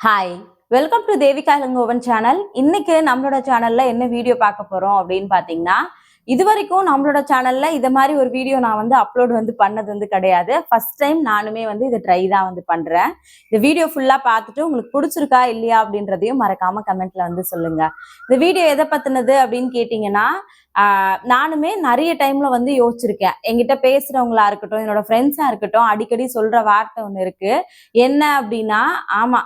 Hi welcome to Devika Elangovan channel இன்னைக்கு நம்மளோட சேனல்ல என்ன வீடியோ பார்க்க போறோம் அப்படின்னு பாத்தீங்கன்னா இது வரைக்கும் நம்மளோட சேனல்ல இது மாதிரி ஒரு வீடியோ நான் வந்து அப்லோட் வந்து பண்ணது வந்து கிடையாது. ஃபர்ஸ்ட் டைம் நானுமே வந்து இதை ட்ரை தான் வந்து பண்றேன். இந்த வீடியோ ஃபுல்லா பார்த்துட்டு உங்களுக்கு பிடிச்சிருக்கா இல்லையா அப்படின்றதையும் மறக்காம கமெண்ட்ல வந்து சொல்லுங்க. இந்த வீடியோ எதை பத்தினது அப்படின்னு கேட்டீங்கன்னா நானுமே நிறைய டைம்ல வந்து யோசிச்சிருக்கேன். என்கிட்ட பேசுறவங்களா இருக்கட்டும் என்னோட ஃப்ரெண்ட்ஸா இருக்கட்டும் அடிக்கடி சொல்ற வார்த்தை ஒன்று இருக்கு. என்ன அப்படின்னா ஆமா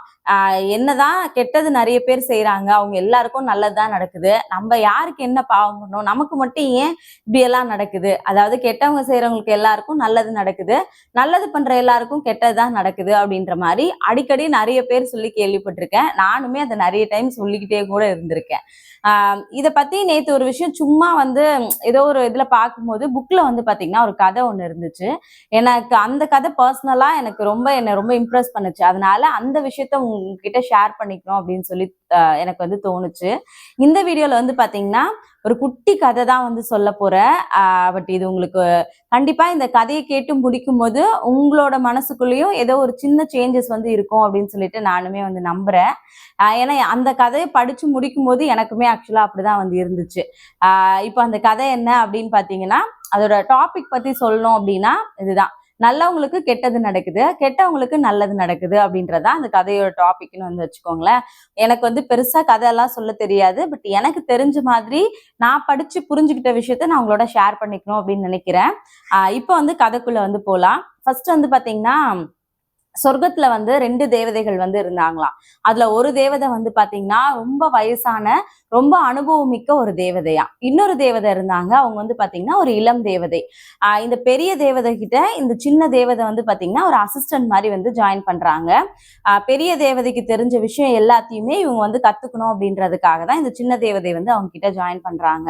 என்னதான் கெட்டது நிறைய பேர் செய்யறாங்க அவங்க எல்லாருக்கும் நல்லதுதான் நடக்குது. நம்ம யாருக்கு என்ன பாவம் பண்ணோம் நமக்கு மட்டும் ஏன் இப்படி எல்லாம் நடக்குது? அதாவது கெட்டவங்க செய்யறவங்களுக்கு எல்லாருக்கும் நல்லது நடக்குது. நல்லது பண்ற எல்லாருக்கும் கெட்டதுதான் நடக்குது அப்படின்ற மாதிரி அடிக்கடி நிறைய பேர் சொல்லி கேள்விப்பட்டிருக்கேன். நானுமே அதை நிறைய டைம் சொல்லிக்கிட்டே கூட இருந்திருக்கேன். ஆஹ் இதை பத்தி நேத்து ஒரு விஷயம் சும்மா வந்து ஏதோ ஒரு இதுல பார்க்கும்போது புக்ல வந்து பாத்தீங்கன்னா ஒரு கதை ஒண்ணு இருந்துச்சு. எனக்கு அந்த கதை பர்சனலா எனக்கு ரொம்ப என்னை ரொம்ப இம்ப்ரெஸ் பண்ணுச்சு. அதனால அந்த விஷயத்த உங்ககிட்ட ஷேர் பண்ணிக்கணும் அப்படின்னு சொல்லி எனக்கு வந்து தோணுச்சு. இந்த வீடியோல வந்து பாத்தீங்கன்னா ஒரு குட்டி கதை தான் வந்து சொல்ல போகிறேன் பட் இது உங்களுக்கு கண்டிப்பா இந்த கதையை கேட்டு முடிக்கும் போது உங்களோட மனசுக்குள்ளேயும் ஏதோ ஒரு சின்ன சேஞ்சஸ் வந்து இருக்கும் அப்படின்னு சொல்லிட்டு நானுமே வந்து நம்புறேன். ஏன்னா அந்த கதையை படிச்சு முடிக்கும் போது எனக்குமே ஆக்சுவலா அப்படிதான் வந்து இருந்துச்சு. இப்போ அந்த கதை என்ன அப்படின்னு பாத்தீங்கன்னா அதோட டாபிக் பத்தி சொல்லணும் அப்படின்னா இதுதான். நல்லவங்களுக்கு கெட்டது நடக்குது கெட்டவங்களுக்கு நல்லது நடக்குது அப்படின்றதா அந்த கதையோட டாபிக்னு வந்து வச்சுக்கோங்களேன். எனக்கு வந்து பெருசா கதையெல்லாம் சொல்ல தெரியாது பட் எனக்கு தெரிஞ்ச மாதிரி நான் படிச்சு புரிஞ்சுக்கிட்ட விஷயத்த நான் உங்களோட ஷேர் பண்ணிக்கணும் அப்படின்னு நினைக்கிறேன். இப்போ வந்து கதைக்குள்ள வந்து போகலாம் ஃபர்ஸ்ட் வந்து பாத்தீங்கன்னா சொர்க்கத்துல வந்து ரெண்டு தேவதைகள் வந்து இருந்தாங்களாம். அதுல ஒரு தேவதை வந்து பாத்தீங்கன்னா ரொம்ப வயசான ரொம்ப அனுபவம் மிக்க ஒரு தேவதையா இன்னொரு தேவதை இருந்தாங்க. அவங்க வந்து பாத்தீங்கன்னா ஒரு இளம் தேவதை. ஆஹ் இந்த பெரிய தேவதை கிட்ட இந்த சின்ன தேவதை வந்து பாத்தீங்கன்னா ஒரு அசிஸ்டன்ட் மாதிரி வந்து ஜாயின் பண்றாங்க. ஆஹ் பெரிய தேவதைக்கு தெரிஞ்ச விஷயம் எல்லாத்தையுமே இவங்க வந்து கத்துக்கணும் அப்படின்றதுக்காக தான் இந்த சின்ன தேவதை வந்து அவங்க கிட்ட ஜாயின் பண்றாங்க.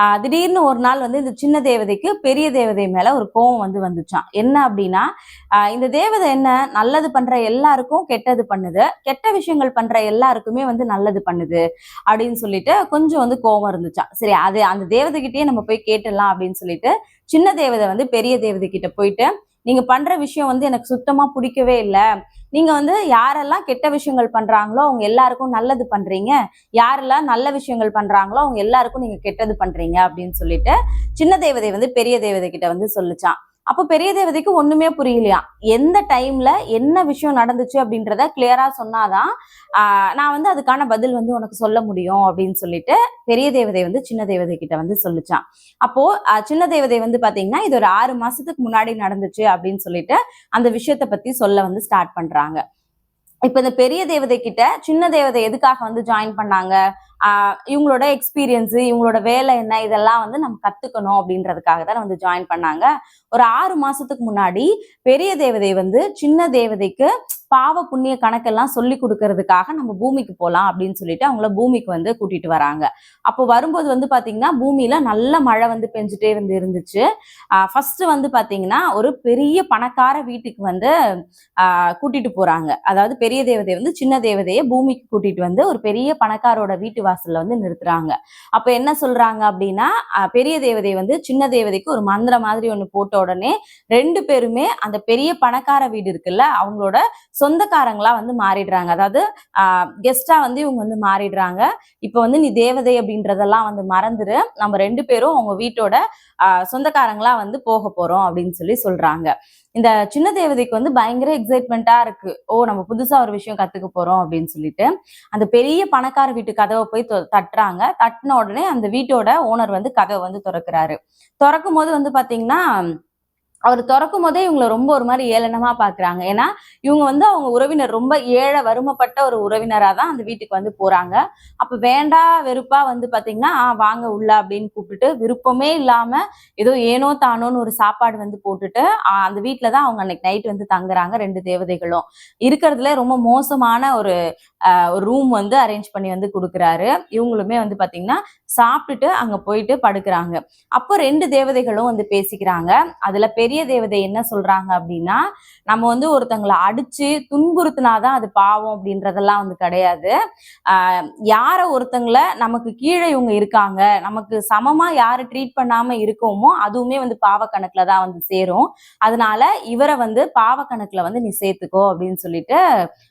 ஆஹ் திடீர்னு ஒரு நாள் வந்து இந்த சின்ன தேவதைக்கு பெரிய தேவதை மேல ஒரு கோவம் வந்து வந்துச்சான் என்ன அப்படின்னா இந்த தேவதை என்ன? நல்லது பண்ற எல்லாருக்கும் கெட்டது பண்ணுது. கெட்ட விஷயங்கள் பண்ற எல்லாருக்குமே வந்து நல்லது பண்ணுது அப்படின்னு சொல்லிட்டு கொஞ்சம் வந்து கோவம் இருந்துச்சான் சரி அது அந்த தேவதைகிட்டயே நம்ம போய் கேட்டுடலாம் அப்படின்னு சொல்லிட்டு சின்ன தேவதை வந்து பெரிய தேவதை கிட்ட போயிட்டு நீங்க பண்ற விஷயம் வந்து எனக்கு சுத்தமா பிடிக்கவே இல்லை. நீங்க வந்து யாரெல்லாம் கெட்ட விஷயங்கள் பண்றாங்களோ அவங்க எல்லாருக்கும் நல்லது பண்றீங்க. யாரெல்லாம் நல்ல விஷயங்கள் பண்றாங்களோ அவங்க எல்லாருக்கும் நீங்க கெட்டது பண்றீங்க. அப்படின்னு சொல்லிட்டு சின்ன தேவதை வந்து பெரிய தேவதை கிட்ட வந்து சொல்லுச்சான் அப்போ பெரிய தேவதைக்கு ஒண்ணுமே புரியலையா? எந்த டைம்ல என்ன விஷயம் நடந்துச்சு அப்படின்றத கிளியரா சொன்னாதான் நான் வந்து அதுக்கான பதில் வந்து உனக்கு சொல்ல முடியும் அப்படின்னு சொல்லிட்டு பெரிய தேவதை வந்து சின்ன தேவதை கிட்ட வந்து சொல்லிச்சான். அப்போ சின்ன தேவதை வந்து பாத்தீங்கன்னா இது ஒரு ஆறு மாசத்துக்கு முன்னாடி நடந்துச்சு அப்படின்னு சொல்லிட்டு அந்த விஷயத்த பத்தி சொல்ல வந்து ஸ்டார்ட் பண்றாங்க. இப்ப இந்த பெரிய தேவதை கிட்ட சின்ன தேவதை எதுக்காக வந்து ஜாயின் பண்ணாங்க? இவங்களோட எக்ஸ்பீரியன்ஸ் இவங்களோட வேலை என்ன இதெல்லாம் வந்து நம்ம கத்துக்கணும் அப்படின்றதுக்காக தான் வந்து ஜாயின் பண்ணாங்க. ஒரு ஆறு மாசத்துக்கு முன்னாடி பெரிய தேவதை வந்து சின்ன தேவதைக்கு பாவ புண்ணிய கணக்கெல்லாம் சொல்லி கொடுக்கறதுக்காக நம்ம பூமிக்கு போகலாம் அப்படின்னு சொல்லிட்டு அவங்கள பூமிக்கு வந்து கூட்டிட்டு வராங்க. அப்போ வரும்போது வந்து பாத்தீங்கன்னா பூமியில நல்ல மழை வந்து பெஞ்சிட்டே வந்து இருந்துச்சு. ஃபர்ஸ்ட் வந்து பாத்தீங்கன்னா ஒரு பெரிய பணக்கார வீட்டுக்கு வந்து ஆஹ் கூட்டிட்டு போறாங்க. அதாவது பெரிய தேவதை வந்து சின்ன தேவதையை பூமிக்கு கூட்டிட்டு வந்து ஒரு பெரிய பணக்காரோட வீட்டு வாசல்ல வந்து நிறுத்துறாங்க. அப்ப என்ன சொல்றாங்க அப்படின்னா பெரிய தேவதை வந்து சின்ன தேவதைக்கு ஒரு மந்திரம் மாதிரி ஒன்று போட்ட உடனே ரெண்டு பேருமே அந்த பெரிய பணக்கார வீடு இருக்குல்ல அவங்களோட சொந்தக்காரங்களா வந்து மாறிடுறாங்க. அதாவது கெஸ்டா வந்து இவங்க வந்து மாறிடுறாங்க. இப்போ வந்து நீ தேவதை அப்படின்றதெல்லாம் வந்து மறந்துரு. நம்ம ரெண்டு பேரும் அவங்க வீட்டோட சொந்தக்காரங்களா வந்து போக போறோம் அப்படின்னு சொல்லி சொல்றாங்க. இந்த சின்ன தேவதைக்கு வந்து பயங்கர எக்ஸைட்மெண்ட்டா இருக்கு. ஓ நம்ம புதுசா ஒரு விஷயம் கத்துக்க போறோம் அப்படின்னு சொல்லிட்டு அந்த பெரிய பணக்கார வீட்டு கதவை போய் தொ- தட்டுறாங்க. தட்டின உடனே அந்த வீட்டோட ஓனர் வந்து கதவை வந்து திறக்கிறாரு. திறக்கும் போது வந்து பாத்தீங்கன்னா அவர் திறக்கும் போதே இவங்களை ரொம்ப ஒரு மாதிரி ஏளனமா பாக்குறாங்க. ஏன்னா இவங்க வந்து அவங்க உறவினர் ரொம்ப ஏழை வறுமைப்பட்ட ஒரு உறவினரா தான் அந்த வீட்டுக்கு வந்து போறாங்க. அப்ப வேண்டா வெறுப்பா வந்து பாத்தீங்கன்னா "ஆ, வாங்க உள்ள அப்படின்னு கூப்பிட்டுட்டு விருப்பமே இல்லாம ஏதோ ஏனோ தானோன்னு ஒரு சாப்பாடு வந்து போட்டுட்டு அந்த வீட்டுல தான் அவங்க அன்னைக்கு நைட் வந்து தங்குறாங்க ரெண்டு தேவதைகளும். இருக்கிறதுல ரொம்ப மோசமான ஒரு ஒரு ரூம் வந்து அரேஞ்ச் பண்ணி வந்து கொடுக்குறாரு. இவங்களுமே வந்து பாத்தீங்கன்னா சாப்பிட்டுட்டு அங்க போயிட்டு படுக்கிறாங்க. அப்போ ரெண்டு தேவதைகளும் வந்து பேசிக்கிறாங்க. அதுல பெரிய தேவதை என்ன சொல்றாங்க அப்படின்னா நம்ம வந்து ஒருத்தங்களை அடிச்சு துன்புறுத்தினாதான் அது பாவம் அப்படின்றதெல்லாம் வந்து கிடையாது. ஆஹ் யார ஒருத்தங்களை நமக்கு கீழே இவங்க இருக்காங்க நமக்கு சமமா யாரு ட்ரீட் பண்ணாம இருக்கோமோ அதுவுமே வந்து பாவ கணக்குல தான் வந்து சேரும். அதனால இவரை வந்து பாவ கணக்குல வந்து நீ சேர்த்துக்கோ அப்படின்னு சொல்லிட்டு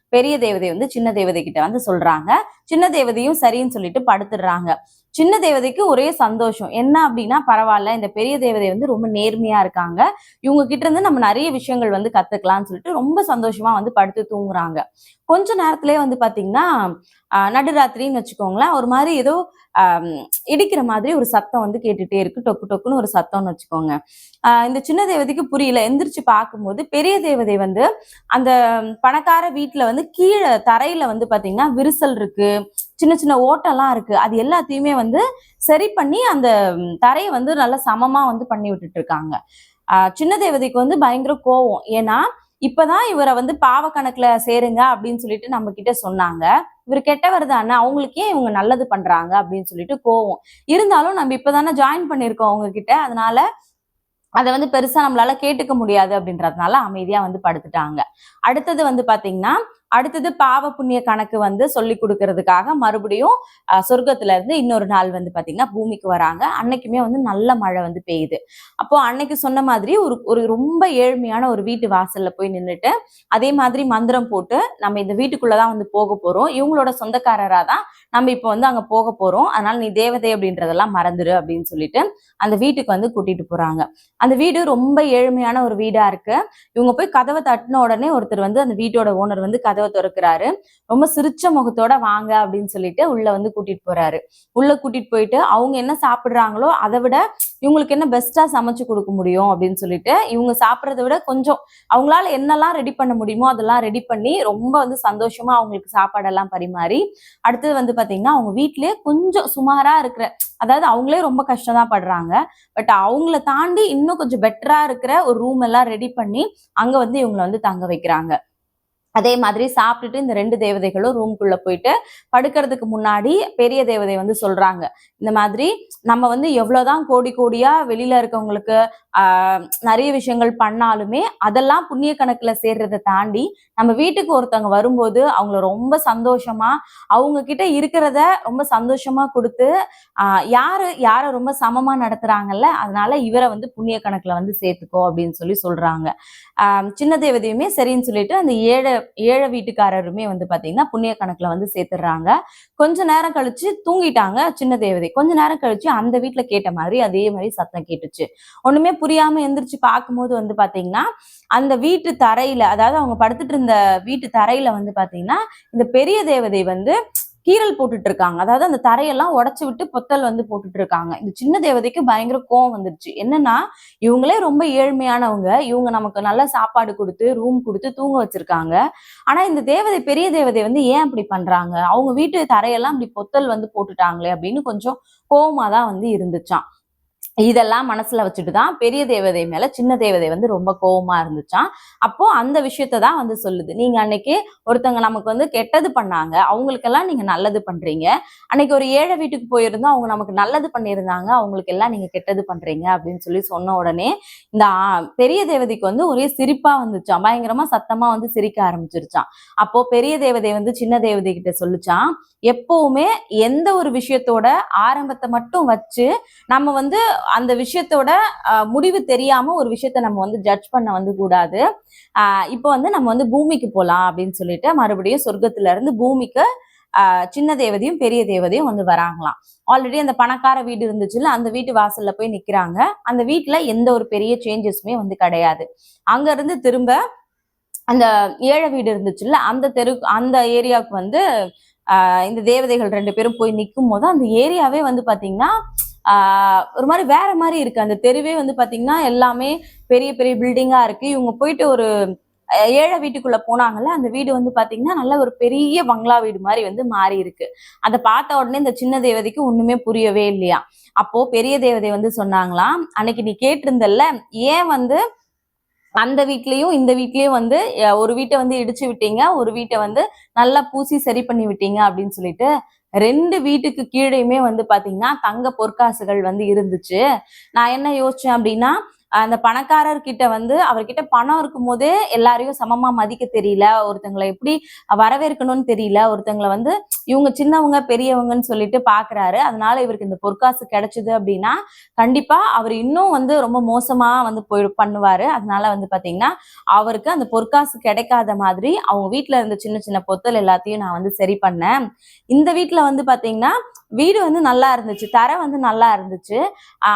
பெரிய தேவதை வந்து சின்ன தேவதை கிட்ட வந்து சொல்றாங்க. சின்ன தேவதையும் சரின்னு சொல்லிட்டு படுத்துடுறாங்க. சின்ன தேவதைக்கு ஒரே சந்தோஷம். என்ன அப்படின்னா பரவாயில்ல இந்த பெரிய தேவதை வந்து ரொம்ப நேர்மையா இருக்காங்க. இவங்க கிட்ட இருந்து நம்ம நிறைய விஷயங்கள் வந்து கத்துக்கலாம்னு சொல்லிட்டு ரொம்ப சந்தோஷமா வந்து படுத்து தூங்குறாங்க. கொஞ்ச நேரத்திலே வந்து பாத்தீங்கன்னா நடுராத்திரின்னு வச்சுக்கோங்களேன். ஒரு மாதிரி ஏதோ இடிக்கிற மாதிரி ஒரு சத்தம் வந்து கேட்டுட்டே இருக்கு. டொக்கு டொக்குன்னு ஒரு சத்தம்னு வச்சுக்கோங்க. இந்த சின்ன தேவதைக்கு புரியல. எந்திரிச்சு பார்க்கும்போது பெரிய தேவதை வந்து அந்த பணக்கார வீட்டுல வந்து கீழே தரையில வந்து பாத்தீங்கன்னா விரிசல் இருக்கு. சின்ன சின்ன ஓட்டெல்லாம் இருக்கு. அது எல்லாத்தையுமே வந்து சரி பண்ணி அந்த தரையை வந்து நல்லா சமமா வந்து பண்ணி விட்டுட்டு இருக்காங்க. சின்ன தேவதைக்கு வந்து பயங்கர கோவம். ஏன்னா இப்பதான் இவரை வந்து பாவ கணக்குல சேருங்க அப்படின்னு சொல்லிட்டு நம்ம கிட்ட சொன்னாங்க. இவர் கெட்டவர் தானே அவங்களுக்கே இவங்க நல்லது பண்றாங்க அப்படின்னு சொல்லிட்டு கோவம். இருந்தாலும் நம்ம இப்பதானே ஜாயின் பண்ணியிருக்கோம் அவங்க கிட்ட அதனால அதை வந்து பெருசா நம்மளால கேட்டுக்க முடியாது அப்படின்றதுனால அமைதியா வந்து படுத்துட்டாங்க. அடுத்தது வந்து பாத்தீங்கன்னா அடுத்தது பாவ புண்ணிய கணக்கு வந்து சொல்லி கொடுக்கறதுக்காக மறுபடியும் சொர்க்கத்துல இருந்து இன்னொரு நாள் வந்து பாத்தீங்கன்னா பூமிக்கு வராங்க. அன்னைக்குமே வந்து நல்ல மழை வந்து பெய்யுது. அப்போ அன்னைக்கு சொன்ன மாதிரி ஒரு ஒரு ரொம்ப ஏழ்மையான ஒரு வீட்டு வாசல்ல போய் நின்றுட்டு அதே மாதிரி மந்திரம் போட்டு நம்ம இந்த வீட்டுக்குள்ளதான் வந்து போக போறோம். இவங்களோட சொந்தக்காரரா தான் நம்ம இப்போ வந்து அங்க போக போறோம். அதனால நீ தேவதை அப்படின்றதெல்லாம் மறந்துடு அப்படின்னு சொல்லிட்டு அந்த வீட்டுக்கு வந்து கூட்டிட்டு போறாங்க. அந்த வீடு ரொம்ப ஏழ்மையான ஒரு வீடா இருக்கு. இவங்க போய் கதவை தட்டின உடனே ஒருத்தர் வந்து அந்த வீட்டோட ஓனர் வந்து கதவை திறக்கிறாரு. ரொம்ப சிரிச்ச முகத்தோட வாங்க அப்படின்னு சொல்லிட்டு உள்ள வந்து கூட்டிட்டு போறாரு. உள்ள கூட்டிட்டு போயிட்டு அவங்க என்ன சாப்பிடுறாங்களோ அதை விட இவங்களுக்கு என்ன பெஸ்டா சமைச்சு கொடுக்க முடியும் அப்படின்னு சொல்லிட்டு இவங்க சாப்பிட்றத விட கொஞ்சம் அவங்களால என்னெல்லாம் ரெடி பண்ண முடியுமோ அதெல்லாம் ரெடி பண்ணி ரொம்ப வந்து சந்தோஷமா அவங்களுக்கு சாப்பாடெல்லாம் பரிமாறி அடுத்தது வந்து பாத்தீங்கன்னா அவங்க வீட்டிலேயே கொஞ்சம் சுமாரா இருக்கிற அதாவது அவங்களே ரொம்ப கஷ்டம் தான் படுறாங்க. பட் அவங்கள தாண்டி இன்னும் கொஞ்சம் பெட்டரா இருக்கிற ஒரு ரூம் எல்லாம் ரெடி பண்ணி அங்க வந்து இவங்களை வந்து தங்க வைக்கிறாங்க. அதே மாதிரி சாப்பிட்டுட்டு இந்த ரெண்டு தேவதைகளும் ரூம்குள்ள போயிட்டு படுக்கிறதுக்கு முன்னாடி பெரிய தேவதை வந்து சொல்றாங்க. இந்த மாதிரி நம்ம வந்து எவ்வளவுதான் கோடி கோடியா வெளியில இருக்கவங்களுக்கு நிறைய விஷயங்கள் பண்ணாலுமே அதெல்லாம் புண்ணிய கணக்குல சேர்றதை தாண்டி நம்ம வீட்டுக்கு ஒருத்தவங்க வரும்போது அவங்கள ரொம்ப சந்தோஷமா அவங்க கிட்ட இருக்கிறத ரொம்ப சந்தோஷமா கொடுத்து ஆஹ் யாரு யாரை ரொம்ப சமமா நடத்துறாங்கல்ல அதனால இவரை வந்து புண்ணிய கணக்குல வந்து சேர்த்துக்கோ அப்படின்னு சொல்லி சொல்றாங்க. ஆஹ் சின்ன தேவதையுமே சரின்னு சொல்லிட்டு அந்த ஏழை ஏழை வீட்டுக்காரருமே வந்து பாத்தீங்கன்னா புண்ணிய கணக்குல வந்து சேர்த்துடுறாங்க. கொஞ்ச நேரம் கழிச்சு தூங்கிட்டாங்க சின்ன தேவதை. கொஞ்ச நேரம் கழிச்சு அந்த வீட்டுல கேட்ட மாதிரி அதே மாதிரி சத்தம் கேட்டுச்சு. ஒண்ணுமே புரியாம எந்திரிச்சு பார்க்கும்போது வந்து பாத்தீங்கன்னா அந்த வீட்டு தரையில அதாவது அவங்க படுத்துட்டு இருந்த வீட்டு தரையில வந்து பாத்தீங்கன்னா இந்த பெரிய தேவதை வந்து கீறல் போட்டுட்டு இருக்காங்க அதாவது அந்த தரையெல்லாம் உடச்சு விட்டு பொத்தல் வந்து போட்டுட்டு இருக்காங்க இந்த சின்ன தேவதைக்கு பயங்கர கோவம் வந்துருச்சு. என்னன்னா இவங்களே ரொம்ப ஏழ்மையானவங்க. இவங்க நமக்கு நல்ல சாப்பாடு கொடுத்து ரூம் கொடுத்து தூங்க வச்சிருக்காங்க. ஆனா இந்த தேவதை பெரிய தேவதை வந்து ஏன் அப்படி பண்றாங்க? அவங்க வீட்டு தரையெல்லாம் அப்படி பொத்தல் வந்து போட்டுட்டாங்களே அப்படின்னு கொஞ்சம் கோவமா தான் வந்து இருந்துச்சாம். இதெல்லாம் மனசுல வச்சுட்டு தான் பெரிய தேவதை மேல சின்ன தேவதை வந்து ரொம்ப கோபமா இருந்துச்சான் அப்போ அந்த விஷயத்த தான் வந்து சொல்லுது. நீங்க அன்னைக்கு ஒருத்தவங்க நமக்கு வந்து கெட்டது பண்ணாங்க. அவங்களுக்கெல்லாம் நீங்க நல்லது பண்றீங்க. அன்னைக்கு ஒரு ஏழை வீட்டுக்கு போயிருந்தோம். அவங்க நமக்கு நல்லது பண்ணியிருந்தாங்க. அவங்களுக்கு எல்லாம் நீங்க கெட்டது பண்றீங்க அப்படின்னு சொல்லி சொன்ன உடனே இந்த பெரிய தேவதைக்கு வந்து ஒரே சிரிப்பா வந்துச்சான் பயங்கரமா சத்தமா வந்து சிரிக்க ஆரம்பிச்சிருச்சான் அப்போ பெரிய தேவதை வந்து சின்ன தேவதை கிட்ட சொல்லிச்சான் எப்பவுமே எந்த ஒரு விஷயத்தோட ஆரம்பத்தை மட்டும் வச்சு நம்ம வந்து அந்த விஷயத்தோட முடிவு தெரியாம ஒரு விஷயத்த நம்ம வந்து ஜட்ஜ் பண்ண வந்து கூடாது. இப்போ வந்து நம்ம வந்து பூமிக்கு போகலாம் அப்படின்னு சொல்லிட்டு மறுபடியும் சொர்க்கத்துல இருந்து பூமிக்கு சின்ன தேவதையும் பெரிய தேவதையும் வந்து வராங்களாம். ஆல்ரெடி அந்த பணக்கார வீடு இருந்துச்சுல்ல அந்த வீட்டு வாசல்ல போய் நிக்கிறாங்க. அந்த வீட்டுல எந்த ஒரு பெரிய சேஞ்சஸுமே வந்து கிடையாது. அங்க இருந்து திரும்ப அந்த ஏழை வீடு இருந்துச்சுல்ல அந்த தெரு அந்த ஏரியாவுக்கு வந்து இந்த தேவதைகள் ரெண்டு பேரும் போய் நிற்கும் போது அந்த ஏரியாவே வந்து பாத்தீங்கன்னா ஒரு மாதிரி வேற மாதிரி இருக்கு. அந்த தெருவே வந்து பாத்தீங்கன்னா எல்லாமே பெரிய பெரிய பில்டிங்கா இருக்கு. இவங்க போயிட்டு ஒரு ஏழை வீட்டுக்குள்ள போனாங்கல்ல அந்த வீடு வந்து பாத்தீங்கன்னா நல்ல ஒரு பெரிய பங்களா வீடு மாதிரி வந்து மாறி இருக்கு. அதை பார்த்த உடனே இந்த சின்ன தேவதைக்கு ஒண்ணுமே புரியவே இல்லையா? அப்போ பெரிய தேவதை வந்து சொன்னாங்களாம் அன்னைக்கு நீ கேட்டிருந்தல்ல ஏன் வந்து அந்த வீட்லயும் இந்த வீட்லயும் வந்து ஒரு வீட்டை வந்து இடிச்சு விட்டீங்க ஒரு வீட்டை வந்து நல்லா பூசி சரி பண்ணி விட்டீங்க? அப்படின்னு சொல்லிட்டு ரெண்டு வீட்டுக்கு கீழேயுமே வந்து பாத்தீங்கன்னா தங்க பொற்காசுகள் வந்து இருந்துச்சு. நான் என்ன யோசிச்சேன் அப்படின்னா அந்த பணக்காரர்கிட்ட வந்து அவர்கிட்ட பணம் இருக்கும் போதே எல்லாரையும் சமமா மதிக்க தெரியல. ஒருத்தங்களை எப்படி வரவேற்கணும்னு தெரியல. ஒருத்தங்களை வந்து இவங்க சின்னவங்க பெரியவங்கன்னு சொல்லிட்டு பாக்குறாரு. அதனால இவருக்கு இந்த பொற்காசு கிடைச்சது அப்படின்னா கண்டிப்பா அவர் இன்னும் வந்து ரொம்ப மோசமா வந்து போய் பண்ணுவாரு. அதனால வந்து பாத்தீங்கன்னா அவருக்கு அந்த பொற்காசு கிடைக்காத மாதிரி அவங்க வீட்ல இருந்த சின்ன சின்ன பொத்தல் எல்லாத்தையும் நான் வந்து சரி பண்ணேன். இந்த வீட்ல வந்து பாத்தீங்கன்னா வீடு வந்து நல்லா இருந்துச்சு தரை வந்து நல்லா இருந்துச்சு.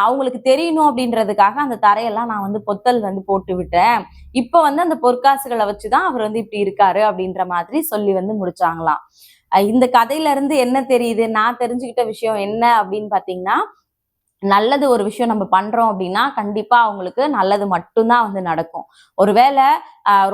அவங்களுக்கு தெரியணும் அப்படின்றதுக்காக அந்த தரையெல்லாம் நான் வந்து பொத்தல் வந்து போட்டு விட்டேன். இப்போ வந்து அந்த பொற்காசுகளை வச்சுதான் அவர் வந்து இப்படி இருக்காரு அப்படின்ற மாதிரி சொல்லி வந்து முடிச்சாங்களாம். இந்த கதையில இருந்து என்ன தெரியுது நான் தெரிஞ்சுக்கிட்ட விஷயம் என்ன அப்படின்னு பாத்தீங்கன்னா நல்லது ஒரு விஷயம் நம்ம பண்றோம் அப்படின்னா கண்டிப்பா அவங்களுக்கு நல்லது மட்டும்தான் வந்து நடக்கும். ஒருவேளை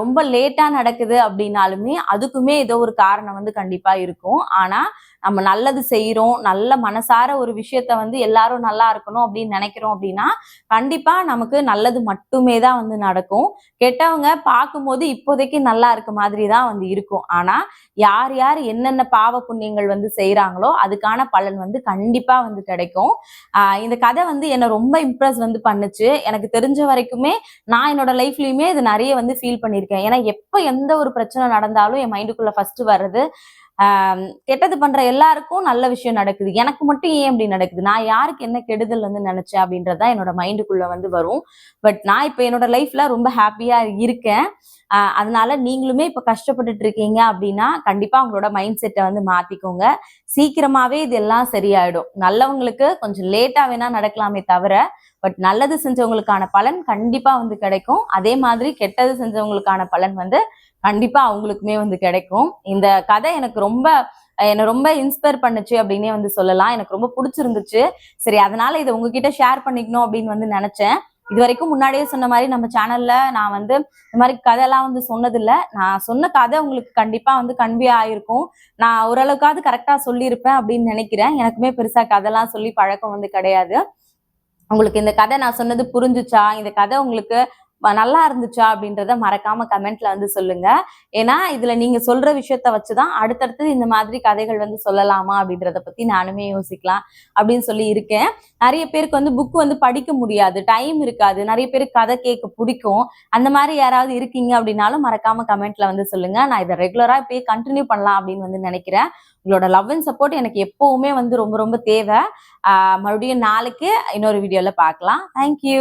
ரொம்ப லேட்டா நடக்குது அப்படின்னாலுமே அதுக்குமே ஏதோ ஒரு காரணம் வந்து கண்டிப்பா இருக்கும். ஆனா நம்ம நல்லது செய்யறோம் நல்ல மனசார ஒரு விஷயத்த வந்து எல்லாரும் நல்லா இருக்கணும் அப்படின்னு நினைக்கிறோம் அப்படின்னா கண்டிப்பா நமக்கு நல்லது மட்டுமே தான் வந்து நடக்கும். கெட்டவங்க பார்க்கும்போது இப்போதைக்கு நல்லா இருக்க மாதிரி தான் வந்து இருக்கும். ஆனா யார் யார் என்னென்ன பாவ புண்ணியங்கள் வந்து செய்யறாங்களோ அதுக்கான பலன் வந்து கண்டிப்பா வந்து கிடைக்கும். இந்த கதை வந்து என்னை ரொம்ப இம்ப்ரெஸ் வந்து பண்ணுச்சு. எனக்கு தெரிஞ்ச வரைக்குமே நான் என்னோட லைஃப்லயுமே இது நிறைய வந்து ஃபீல் பண்ணியிருக்கேன். ஏன்னா எப்போ எந்த ஒரு பிரச்சனை நடந்தாலும் என் மைண்டுக்குள்ள ஃபர்ஸ்ட் வர்றது கெட்டது பண்ற எல்லாருக்கும் நல்ல விஷயம் நடக்குது. எனக்கு மட்டும் ஏன் அப்படி நடக்குது? நான் யாருக்கு என்ன கெடுதல் வந்து நினைச்சேன் அப்படின்றதுதான் என்னோட மைண்டுக்குள்ள வந்து வரும். பட் நான் இப்போ என்னோட லைஃப்ல ரொம்ப ஹாப்பியா இருக்கேன். அதனால நீங்களுமே இப்ப கஷ்டப்பட்டுட்டு இருக்கீங்க அப்படின்னா கண்டிப்பா உங்களோட மைண்ட் செட்டை வந்து மாத்திக்கோங்க. சீக்கிரமாவே இதெல்லாம் சரியாயிடும். நல்லவங்களுக்கு கொஞ்சம் லேட்டா வேணா நடக்கலாமே தவிர பட் நல்லது செஞ்சவங்களுக்கான பலன் கண்டிப்பா வந்து கிடைக்கும். அதே மாதிரி கெட்டது செஞ்சவங்களுக்கான பலன் வந்து கண்டிப்பா அவங்களுக்குமே வந்து கிடைக்கும். இந்த கதை எனக்கு ரொம்ப என்னை ரொம்ப இன்ஸ்பயர் பண்ணுச்சு அப்படின்னே வந்து சொல்லலாம். எனக்கு ரொம்ப பிடிச்சிருந்துச்சு. சரி அதனால இதை உங்ககிட்ட ஷேர் பண்ணிக்கணும் அப்படின்னு வந்து நினைச்சேன். இது வரைக்கும் முன்னாடியே சொன்ன மாதிரி நம்ம சேனல்ல நான் வந்து இந்த மாதிரி கதையெல்லாம் வந்து சொன்னதில்ல. நான் சொன்ன கதை உங்களுக்கு கண்டிப்பா வந்து கன்வே ஆயிருக்கும். நான் ஓரளவுக்காவது கரெக்டா சொல்லியிருப்பேன் அப்படின்னு நினைக்கிறேன். எனக்குமே பெருசா கதைலாம் சொல்லி பழக்கம் வந்து கிடையாது. உங்களுக்கு இந்த கதை நான் சொன்னது புரிஞ்சுச்சா? இந்த கதை உங்களுக்கு நல்லா இருந்துச்சா அப்படின்றத மறக்காம கமெண்ட்ல வந்து சொல்லுங்க. ஏன்னா இதுல நீங்க சொல்ற விஷயத்த வச்சுதான் அடுத்தடுத்து இந்த மாதிரி கதைகள் வந்து சொல்லலாமா அப்படின்றத பத்தி நானுமே யோசிக்கலாம் அப்படின்னு சொல்லி இருக்கேன். நிறைய பேருக்கு வந்து புக் வந்து படிக்க முடியாது டைம் இருக்காது. நிறைய பேருக்கு கதை கேட்க பிடிக்கும். அந்த மாதிரி யாராவது இருக்கீங்க அப்படின்னாலும் மறக்காம கமெண்ட்ல வந்து சொல்லுங்க. நான் இதை ரெகுலரா இப்பயே கண்டினியூ பண்ணலாம் அப்படின்னு வந்து நினைக்கிறேன். உங்களோட லவ் அண்ட் சப்போர்ட் எனக்கு எப்பவுமே வந்து ரொம்ப ரொம்ப தேவை. மறுபடியும் நாளைக்கு இன்னொரு வீடியோல பார்க்கலாம். தேங்க்யூ